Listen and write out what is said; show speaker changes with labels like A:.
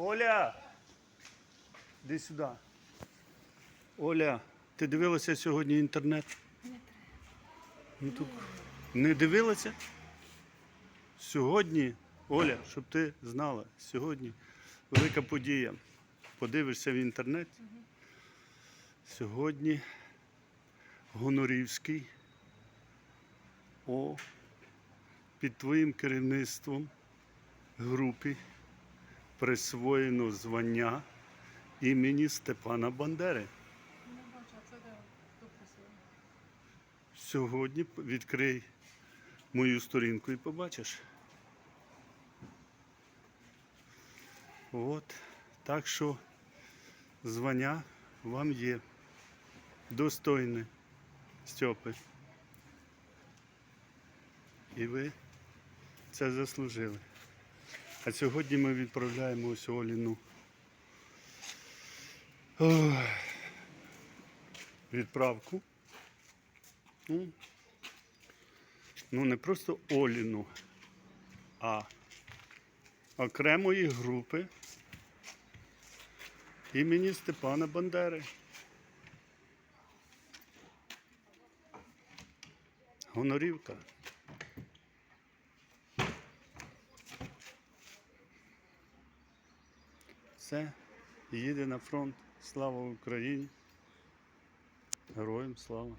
A: Оля! Іди сюди. Оля, ти дивилася сьогодні інтернет? Ну, тут не дивилася? Сьогодні, Оля, щоб ти знала, сьогодні велика подія. Подивишся в інтернет. Сьогодні Гонорівський. О, під твоїм керівництвом групі присвоєно звання імені Степана Бандери. Сьогодні відкрий мою сторінку і побачиш. От. Так що звання вам є. Достойне Стьопи. І ви це заслужили. А сьогодні ми відправляємо ось Оліну. Відправку. Ну, ну не просто Оліну, а окремої групи імені Степана Бандери. Гонорівка. Все, їде на фронт. Слава Україні. Героям слава.